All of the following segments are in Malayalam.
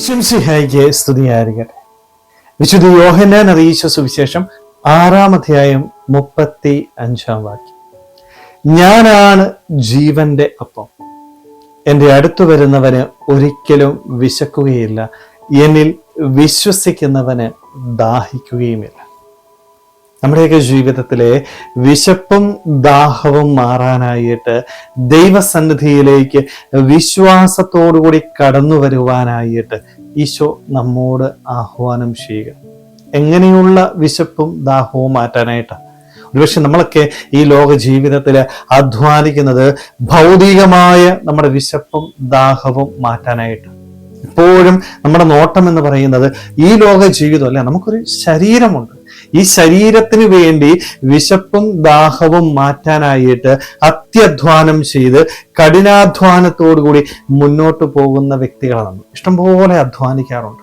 ശംസിഹായിക്ക് സ്തുതിയായിരിക്കട്ടെ. വിശുദ്ധ യോഹന്നാൻ അറിയിച്ച സുവിശേഷം ആറാം അധ്യായം മുപ്പത്തി അഞ്ചാം വാക്യം. ഞാനാണ് ജീവന്റെ അപ്പം. എന്റെ അടുത്തു വരുന്നവന് ഒരിക്കലും വിശക്കുകയില്ല. എന്നിൽ വിശ്വസിക്കുന്നവന് ദാഹിക്കുകയുമില്ല. നമ്മുടെയൊക്കെ ജീവിതത്തിലെ വിശപ്പും ദാഹവും മാറാനായിട്ട് ദൈവസന്നിധിയിലേക്ക് വിശ്വാസത്തോടുകൂടി കടന്നു വരുവാനായിട്ട് ഈശോ നമ്മോട് ആഹ്വാനം ചെയ്യുക. എങ്ങനെയുള്ള വിശപ്പും ദാഹവും മാറ്റാനായിട്ട്? ഒരുപക്ഷെ നമ്മളൊക്കെ ഈ ലോക ജീവിതത്തിൽ അധ്വാനിക്കുന്നത് ഭൗതികമായ നമ്മുടെ വിശപ്പും ദാഹവും മാറ്റാനായിട്ട്. എപ്പോഴും നമ്മുടെ നോട്ടം എന്ന് പറയുന്നത് ഈ ലോക ജീവിതം അല്ല നമുക്കൊരു ശരീരമുണ്ട്. ഈ ശരീരത്തിന് വേണ്ടി വിശപ്പും ദാഹവും മാറ്റാനായിട്ട് അത്യധ്വാനം ചെയ്ത് കഠിനാധ്വാനത്തോടുകൂടി മുന്നോട്ട് പോകുന്ന വ്യക്തികളാണ്. ഇഷ്ടംപോലെ അധ്വാനിക്കാറുണ്ട്.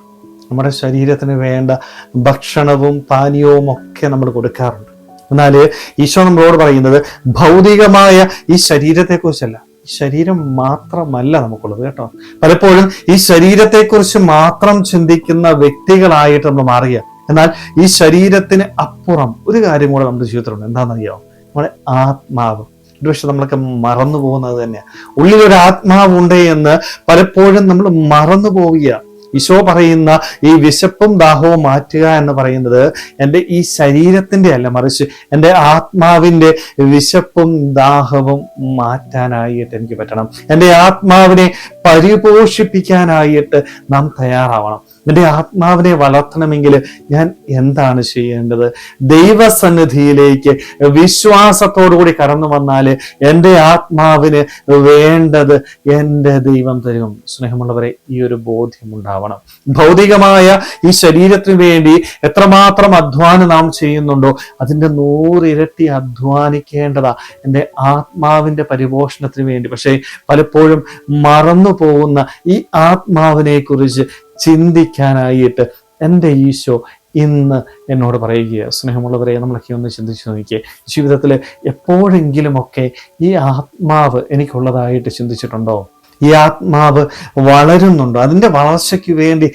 നമ്മുടെ ശരീരത്തിന് വേണ്ട ഭക്ഷണവും പാനീയവും ഒക്കെ നമ്മൾ കൊടുക്കാറുണ്ട്. എന്നാൽ ഈശോ നമ്മളോട് പറയുന്നത് ഭൗതികമായ ഈ ശരീരത്തെക്കുറിച്ചല്ല. ശരീരം മാത്രമല്ല നമുക്കുള്ളത് കേട്ടോ. പലപ്പോഴും ഈ ശരീരത്തെക്കുറിച്ച് മാത്രം ചിന്തിക്കുന്ന വ്യക്തികളായിട്ട് നമ്മൾ മാറുക എന്നാൽ ഈ ശരീരത്തിന് അപ്പുറം ഒരു കാര്യം കൂടെ നമ്മുടെ ജീവിതത്തിലുണ്ട്. എന്താണെന്നറിയാമോ നമ്മുടെ ആത്മാവ്. ഒരുപക്ഷെ നമ്മളൊക്കെ മറന്നു പോകുന്നത് തന്നെയാണ് ഉള്ളിലൊരു ആത്മാവുണ്ട് എന്ന് പലപ്പോഴും നമ്മൾ മറന്നു പോവുകയാണ് ഈശോ പറയുന്ന ഈ വിശപ്പും ദാഹവും മാറ്റുക എന്ന് പറയുന്നത് എന്റെ ഈ ശരീരത്തിന്റെ അല്ല മറിച്ച് എന്റെ ആത്മാവിന്റെ വിശപ്പും ദാഹവും മാറ്റാനായിട്ട് എനിക്ക് പറ്റണം. എന്റെ ആത്മാവിനെ പരിപോഷിപ്പിക്കാനായിട്ട് നാം തയ്യാറാവണം. എന്റെ ആത്മാവിനെ വളർത്തണമെങ്കിൽ ഞാൻ എന്താണ് ചെയ്യേണ്ടത്? ദൈവസന്നിധിയിലേക്ക് വിശ്വാസത്തോടുകൂടി കടന്നു വന്നാൽ എന്റെ ആത്മാവിന് വേണ്ടത് എന്റെ ദൈവം തരും. സ്നേഹമുള്ളവരെ ഈ ഒരു ബോധ്യം ഉണ്ടാവണം. ഭൗതികമായ ഈ ശരീരത്തിന് വേണ്ടി എത്രമാത്രം അധ്വാനം നാം ചെയ്യുന്നുണ്ടോ അതിന്റെ നൂറിരട്ടി അധ്വാനിക്കേണ്ടതാ എന്റെ ആത്മാവിന്റെ പരിപോഷണത്തിന് വേണ്ടി. പക്ഷേ പലപ്പോഴും മറന്നു പോകുന്ന ഈ ആത്മാവിനെ കുറിച്ച് ചിന്തിക്കാനായിട്ട് എന്റെ ഈശോ ഇന്ന് എന്നോട് പറയുകയാണ്. സ്നേഹമുള്ളവരെ നമ്മളൊക്കെ ഒന്ന് ചിന്തിച്ചു നോക്കിയേ ജീവിതത്തിൽ എപ്പോഴെങ്കിലുമൊക്കെ ഈ ആത്മാവ് എനിക്കുള്ളതായിട്ട് ചിന്തിച്ചിട്ടുണ്ടോ? ഈ ആത്മാവ് വളരുന്നുണ്ടോ? അതിന്റെ വളർച്ചയ്ക്ക് വേണ്ടി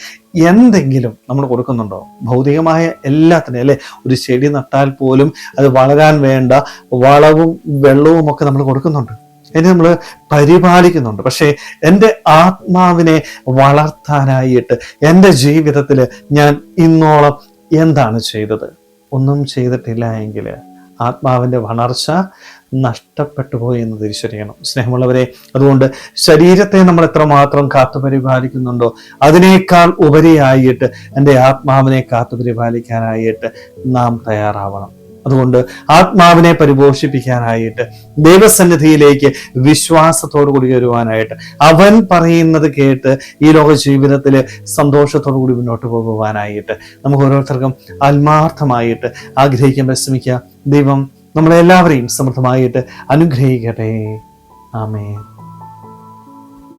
എന്തെങ്കിലും നമ്മൾ കൊടുക്കുന്നുണ്ടോ? ഭൗതികമായ എല്ലാത്തിനും അല്ലെ? ഒരു ചെടി നട്ടാൽ പോലും അത് വളരാൻ വേണ്ട വളവും വെള്ളവും ഒക്കെ നമ്മൾ കൊടുക്കുന്നുണ്ട്. അതിനെ നമ്മൾ പരിപാലിക്കുന്നുണ്ട്. പക്ഷേ എന്റെ ആത്മാവിനെ വളർത്താനായിട്ട് എന്റെ ജീവിതത്തിൽ ഞാൻ ഇന്നോളം എന്താണ് ചെയ്തത്? ഒന്നും ചെയ്തിട്ടില്ല എങ്കിൽ ആത്മാവിന്റെ വളർച്ച നഷ്ടപ്പെട്ടു പോയി എന്ന് തിരിച്ചറിയണം. സ്നേഹമുള്ളവരെ അതുകൊണ്ട് ശരീരത്തെ നമ്മൾ എത്രമാത്രം കാത്തു പരിപാലിക്കുന്നുണ്ടോ അതിനേക്കാൾ ഉപരിയായിട്ട് എന്റെ ആത്മാവിനെ കാത്തു പരിപാലിക്കാനായിട്ട് നാം തയ്യാറാവണം. അതുകൊണ്ട് ആത്മാവിനെ പരിപോഷിപ്പിക്കാനായിട്ട് ദൈവസന്നിധിയിലേക്ക് വിശ്വാസത്തോടു കൂടി വരുവാനായിട്ട് അവൻ പറയുന്നത് കേട്ട് ഈ ലോക ജീവിതത്തിൽ സന്തോഷത്തോടു കൂടി മുന്നോട്ട് പോകുവാനായിട്ട് നമുക്ക് ഓരോരുത്തർക്കും ആത്മാർത്ഥമായിട്ട് ആഗ്രഹിക്കാൻ പരിശ്രമിക്കുക ദൈവം നമ്മളെല്ലാവരെയും സമൃദ്ധമായിട്ട് അനുഗ്രഹിക്കട്ടെ. ആമേൻ.